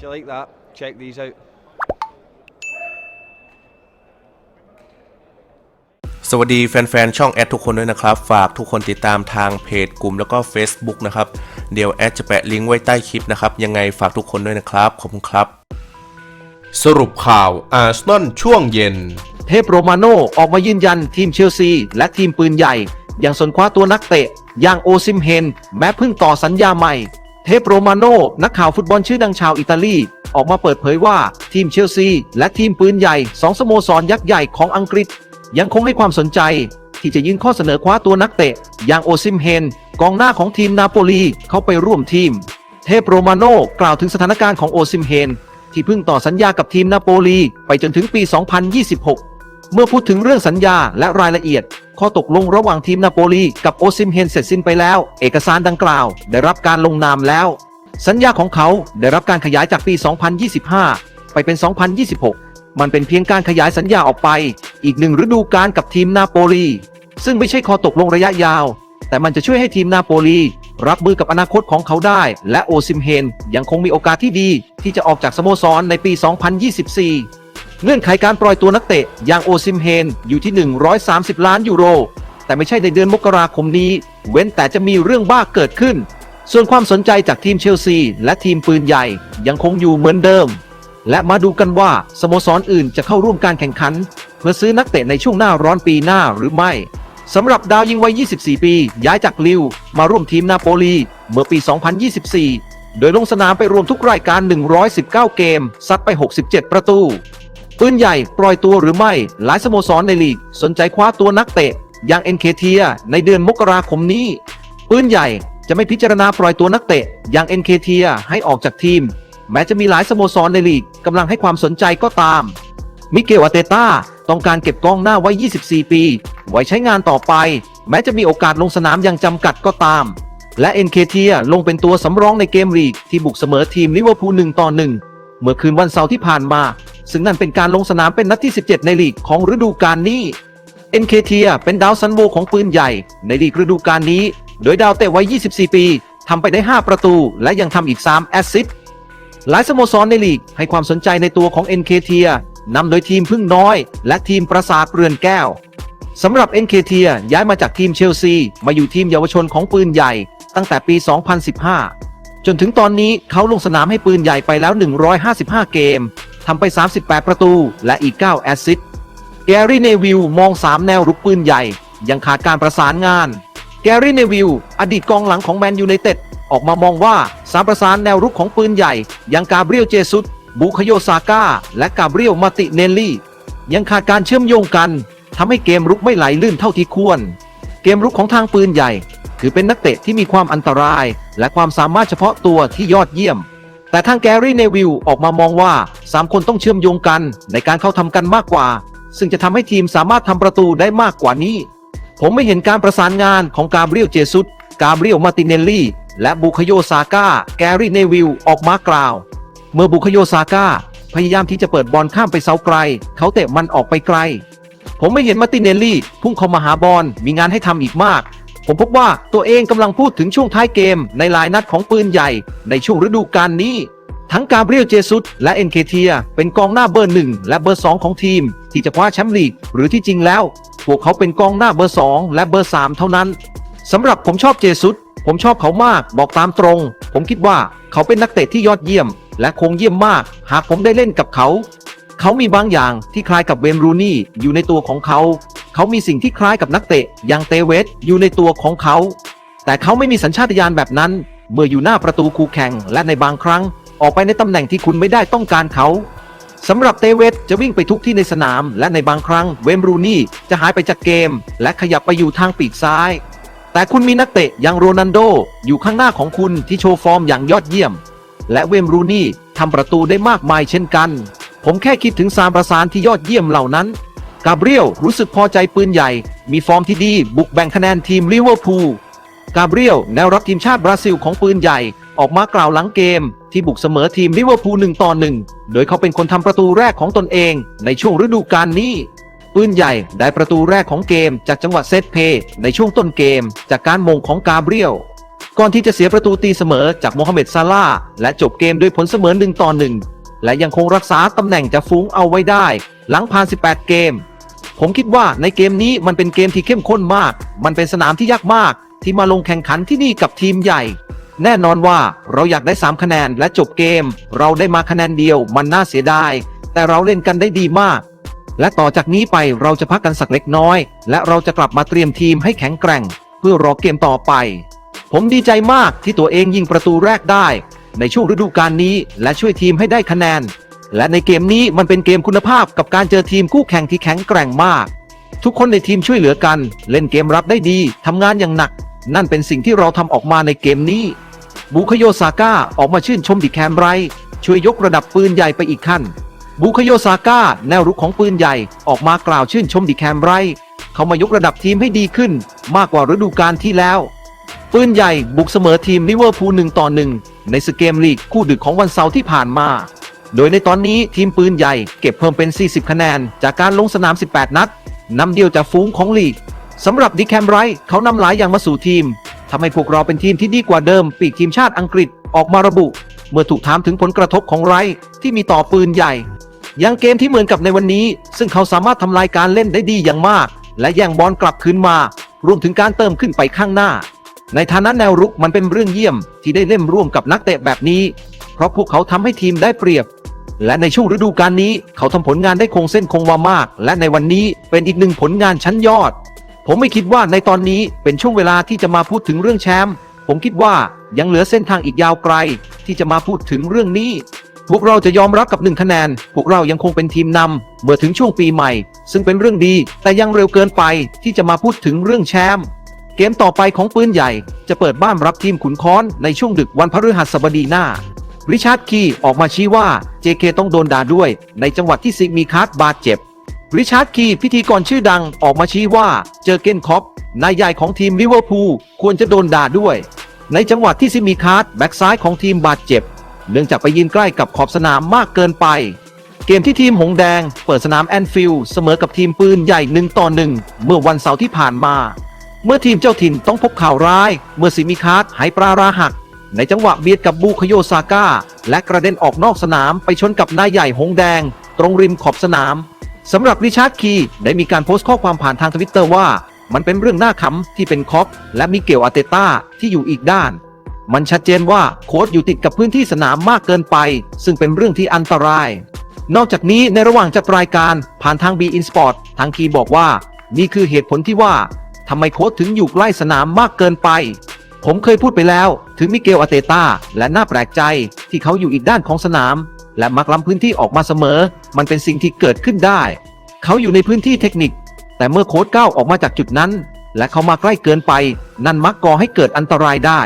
If you like that, check these out. สวัสดีแฟนๆ ช่องแอดทุกคนด้วยนะครับ ฝากทุกคนติดตามทางเพจกลุ่มแล้วก็ Facebook นะครับ เดี๋ยวแอดจะแปะลิงก์ไว้ใต้คลิปนะครับ ยังไงฝากทุกคนด้วยนะครับ ขอบคุณครับ สรุปข่าวอาร์เซนอลช่วงเย็น เทพโรมาโนออกมายืนยันทีมเชลซี และทีมปืนใหญ่ ยังสนคว้าตัวนักเตะอย่างโอซิมเฮน แม้เพิ่งต่อสัญญาใหม่ เทพโรมาโนนักข่าวฟุตบอลชื่อดังชาวอิตาลี ออกมาเปิดเผยว่าทีมเชลซี และทีมปืนใหญ่สองสโมสรยักษ์ใหญ่ของอังกฤษ ยังคงให้ความสนใจ ที่จะยื่นข้อเสนอคว้าตัวนักเตะ อย่างโอซิมเฮน กองหน้าของทีมนาโปลีเข้าไปร่วมทีม เทพโรมาโนกล่าวถึงสถานการณ์ของโอซิมเฮน ที่เพิ่งต่อสัญญากับทีมนาโปลีไปจนถึงปี 2026 เมื่อพูดถึงเรื่องสัญญาและรายละเอียด ข้อตกลงระหว่างทีมนาโปลีกับโอซิมเฮนเสร็จสิ้นไปแล้ว เอกสารดังกล่าว ได้รับการลงนามแล้ว สัญญาของเขาได้รับการขยายจากปี 2025 ไปเป็น 2026 มันเป็นเพียงการขยายสัญญาออกไป อีกหนึ่งฤดูกาลกับทีมนาโปลีซึ่งไม่ใช่ข้อตกลงระยะยาว แต่มันจะช่วยให้ทีมนาโปลีรับมือกับอนาคตของเขาได้ และโอซิมเฮนยังคงมีโอกาสที่ดี ที่จะออกจากสโมสรในปี 2024 เงื่อนไขการปล่อยตัวนักเตะอย่างโอซิมเฮนอยู่ที่ 130 ล้านยูโร แต่ไม่ใช่ในเดือนมกราคมนี้ เว้นแต่จะมีเรื่องบ้าเกิดขึ้น ส่วนความสนใจจากทีมเชลซี และทีมปืนใหญ่ยังคงอยู่เหมือนเดิม และมาดูกันว่าสโมสรอื่นจะเข้าร่วมการแข่งขัน เพื่อซื้อนักเตะในช่วงหน้าร้อนปีหน้าหรือไม่สำหรับดาวยิงวัย 24 ปี ย้ายจากลิว มาร่วมทีมนาโปลี เมื่อปี 2024 โดยลงสนามไปรวมทุกรายการ 119 เกม ซัดไป 67 ประตู ปืนใหญ่ปล่อยตัวหรือไม่ หลายสโมสรในลีก สนใจคว้าตัวนักเตะ อย่างเอ็นเคเทียในเดือนมกราคมนี้ ปืนใหญ่จะไม่พิจารณาปล่อยตัวนักเตะ อย่างเอ็นเคเทียให้ออกจากทีม แม้จะมีหลายสโมสรในลีกกำลังให้ความสนใจก็ตาม มิเกลอาเตต้าต้องการเก็บกองหน้าไว้ 24 ปี ไว้ใช้งานต่อไป แม้จะมีโอกาสลงสนามอย่างจำกัดก็ตาม และเอ็นเคเทียลงเป็นตัวสำรองในเกมลีกที่บุกเสมอทีมลิเวอร์พูล1ต่อ1 เมื่อคืนวันเสาร์ที่ผ่านมา ซึ่งนั่นเป็นการลงสนามเป็นนัดที่ 17 ในลีกของฤดูกาลนี้เอ็นเคเทียเป็นดาวซันโวของปืนใหญ่ในลีกฤดูกาลนี้ โดยดาวเตะไว้24 ปีทำไปได้ 5 ประตู และยังทำอีก 3 แอสซิสต์หลายสโมสรในลีกให้ความสนใจในตัวของ NK เทียนำโดยทีมพึ่งน้อย และทีมประสาทเรือนแก้วสำหรับ NK เทียย้ายมาจากทีมเชลซี มาอยู่ทีมเยาวชนของปืนใหญ่ ตั้งแต่ปี 2015 จนถึงตอนนี้เขาลงสนามให้ปืนใหญ่ไปแล้ว 155 เกม ทำไป 38 ประตูและอีก 9 แอสซิสต์แกรี่เนวิลมอง 3 แนวรุกปืนใหญ่ ยังขาดการประสานงาน แกรี่เนวิลอดีตกองหลังของแมนยูไนเต็ดออกมามองว่าสามประสานแนวรุกของปืนใหญ่ ยังกาเบรียลเจซุสบุคโยซาก้า และกาเบรียลมาติเนลลี่ ยังขาดการเชื่อมโยงกันทำให้เกมรุกไม่ไหลลื่นเท่าที่ควร เกมรุกของทางปืนใหญ่ ถือเป็นนักเตะที่มีความอันตราย และความสามารถเฉพาะตัวที่ยอดเยี่ยม แต่ทางแกรี่เนวิลออกมามองว่า 3 คนต้องเชื่อมโยงกันในการเข้าทำกันมากกว่า ซึ่งจะทำให้ทีมสามารถทำประตูได้มากกว่านี้ ผมไม่เห็นการประสานงานของกาเบรียลเจซุสกาเบรียลมาติเนลลี่ และบุคโยซาก้าแกรี่เนวิลออกมากล่าว เมื่อบุคโยซาก้าพยายามที่จะเปิดบอลข้ามไปเสาไกล เขาเตะมันออกไปไกล ผมไม่เห็นมาติเนลลี่ พุ่งเข้ามาหาบอลมีงานให้ทำอีกมาก ผมพบว่าตัวเองกำลังพูดถึงช่วงท้ายเกมในลายนัดของปืนใหญ่ ในช่วงฤดูกาลนี้ ทั้งกาเบรียลเจซุสและเอ็นเคเทีย เป็นกองหน้าเบอร์หนึ่งและเบอร์สองของทีม ที่จะคว้าแชมป์ลีก หรือที่จริงแล้ว พวกเขาเป็นกองหน้าเบอร์สองและเบอร์สามเท่านั้นสำหรับผมชอบเจซุสผมชอบเขามากบอกตามตรง ผมคิดว่าเขาเป็นนักเตะที่ยอดเยี่ยม และคงเยี่ยมมาก หากผมได้เล่นกับเขา เขามีบางอย่างที่คล้ายกับเวมรูนี่อยู่ในตัวของเขา เขามีสิ่งที่คล้ายกับนักเตะอย่างเตเวสอยู่ในตัวของเขา แต่เขาไม่มีสัญชาตญาณแบบนั้น เมื่ออยู่หน้าประตูคู่แข่งและในบางครั้ง ออกไปในตำแหน่งที่คุณไม่ได้ต้องการเขาสำหรับเตเวสจะวิ่งไปทุกที่ในสนาม และในบางครั้งเวมรูนี่จะหายไปจากเกม และขยับไปอยู่ทางปีกซ้าย แต่คุณมีนักเตะอย่างโรนันโด อยู่ข้างหน้าของคุณที่โชว์ฟอร์มอย่างยอดเยี่ยม และเวมรูนี่ทำประตูได้มากมายเช่นกัน ผมแค่คิดถึงสามประสานที่ยอดเยี่ยมเหล่านั้น กาเบรียลรู้สึกพอใจปืนใหญ่ มีฟอร์มที่ดี บุกแบ่งคะแนนทีมลิเวอร์พูลกาเบรียลแนวรับทีมชาติบราซิลของปืนใหญ่ ออกมากล่าวหลังเกม ที่บุกเสมอทีมลิเวอร์พูลหนึ่งต่อหนึ่งโดยเขาเป็นคนทำประตูแรกของตนเอง ในช่วงฤดูกาลนี้ ปืนใหญ่ได้ประตูแรกของเกม จากจังหวะเซตเพย์ในช่วงต้นเกม จากการมงของกาเบรียลก่อนที่จะเสียประตูตีเสมอจากโมฮัมเหม็ดซาลาและจบเกมด้วยผลเสมอหนึ่งต่อหนึ่งและยังคงรักษาตำแหน่งจะฟุ้งเอาไว้ได้ หลังผ่าน 18 เกม ผมคิดว่าในเกมนี้มันเป็นเกมที่เข้มข้นมาก มันเป็นสนามที่ยากมาก ที่มาลงแข่งขันที่นี่กับทีมใหญ่ แน่นอนว่าเราอยากได้ 3 คะแนนและจบเกม เราได้มาคะแนนเดียวมันน่าเสียดาย แต่เราเล่นกันได้ดีมาก และต่อจากนี้ไปเราจะพักกันสักเล็กน้อย และเราจะกลับมาเตรียมทีมให้แข็งแกร่ง เพื่อรอเกมต่อไป ผมดีใจมากที่ตัวเองยิงประตูแรกได้ ในช่วงฤดูกาลนี้ และช่วยทีมให้ได้คะแนน และในเกมนี้มันเป็นเกมคุณภาพกับการเจอทีมคู่แข่งที่แข็งแกร่งมาก ทุกคนในทีมช่วยเหลือกัน เล่นเกมรับได้ดีทำงานอย่างหนัก นั่นเป็นสิ่งที่เราทำออกมาในเกมนี้บุคโยซาก้าออกมาชื่นชมดิแคมไร ช่วยยกระดับปืนใหญ่ไปอีกขั้นบุคโยซาก้าแนวรุกของปืนใหญ่ออกมากล่าวชื่นชมดิแคมไร เขามายกระดับทีมให้ดีขึ้น มากกว่าฤดูกาลที่แล้ว ปืนใหญ่บุกเสมอทีมลิเวอร์พูลหนึ่งต่อหนึ่งในสเกมลีกคู่ดึกของวันเสาร์ที่ผ่านมา โดยในตอนนี้ทีมปืนใหญ่เก็บเพิ่มเป็น 40 คะแนน จากการลงสนาม 18 นัดนำเดียวจากฟูงของลีกสำหรับดิแคมไรท์เขานำหลายอย่างมาสู่ทีมทำให้พวกเราเป็นทีมที่ดีกว่าเดิม ปีกทีมชาติอังกฤษออกมาระบุ เมื่อถูกถามถึงผลกระทบของไรท์ที่มีต่อปืนใหญ่ ยังเกมที่เหมือนกับในวันนี้ ซึ่งเขาสามารถทำลายการเล่นได้ดีอย่างมาก และแย่งบอลกลับคืนมารวมถึงการเติมขึ้นไปข้างหน้า ในฐานะแนวรุกมันเป็นเรื่องเยี่ยมที่ได้เล่นร่วมกับนักเตะแบบนี้ ราะพวกเขาทำให้ทีมได้เปรียบ และในช่วงฤดูกาลนี้เขาทำผลงานได้คงเส้นคงวามาก และในวันนี้เป็นอีกหนึ่งผลงานชั้นยอด ผมไม่คิดว่าในตอนนี้เป็นช่วงเวลาที่จะมาพูดถึงเรื่องแชมป์ผมคิดว่ายังเหลือเส้นทางอีกยาวไกล ที่จะมาพูดถึงเรื่องนี้ พวกเราจะยอมรับกับหนึ่งคะแนน พวกเรายังคงเป็นทีมนำเมื่อถึงช่วงปีใหม่ ซึ่งเป็นเรื่องดี แต่ยังเร็วเกินไปที่จะมาพูดถึงเรื่องแชมป์เกมต่อไปของปืนใหญ่ จะเปิดบ้านรับทีมขุนค้อนในช่วงดึกวันพฤหัสบดีหน้า ริชาร์ดคีออกมาชี้ว่า JK ต้องโดนด่าด้วย ในจังหวัดที่ซิกมีคาร์ดบาดเจ็บ ริชาร์ดคีพิธีกรชื่อดังออกมาชี้ว่า เจอเกนคอปนายใหญ่ของทีมลิเวอร์พูลควรจะโดนด่าด้วย ในจังหวัดที่ซิมีคาร์ดแบ็กซ้ายของทีมบาดเจ็บ เนื่องจากไปยืนใกล้กับขอบสนามมากเกินไป เกมที่ทีมหงแดง เปิดสนามแอนฟิลด์เสมอกับทีมปืนใหญ่หนึ่งต่อหนึ่งเมื่อวันเสาร์ที่ผ่านมา เมื่อทีมเจ้าถิ่นต้องพบข่าวร้าย เมื่อซิมิคาร์ดหายปลาราหัก ในจังหวะเบียดกับบูคโยซาก้า และกระเด็นออกนอกสนามไปชนกับนายใหญ่หงแดง ตรงริมขอบสนามสำหรับริชาร์ดคีได้มีการโพสต์ข้อความผ่านทางทวิตเตอร์ว่า มันเป็นเรื่องน่าขำที่เป็นคอกและมิเกลอาเตต้าที่อยู่อีกด้าน มันชัดเจนว่าโค้ชอยู่ติดกับพื้นที่สนามมากเกินไป ซึ่งเป็นเรื่องที่อันตราย นอกจากนี้ในระหว่างจัดรายการผ่านทาง B In Sport ทางคีบอกว่า นี่คือเหตุผลที่ว่าทำไมโค้ชถึงอยู่ใกล้สนามมากเกินไป ผมเคยพูดไปแล้ว ถึงมิเกลอาเตต้าและน่าแปลกใจที่เขาอยู่อีกด้านของสนาม และมักล้ำพื้นที่ออกมาเสมอ มันเป็นสิ่งที่เกิดขึ้นได้ เขาอยู่ในพื้นที่เทคนิค แต่เมื่อโค้ชก้าวออกมาจากจุดนั้น และเขามาใกล้เกินไป นั่นมักก่อให้เกิดอันตรายได้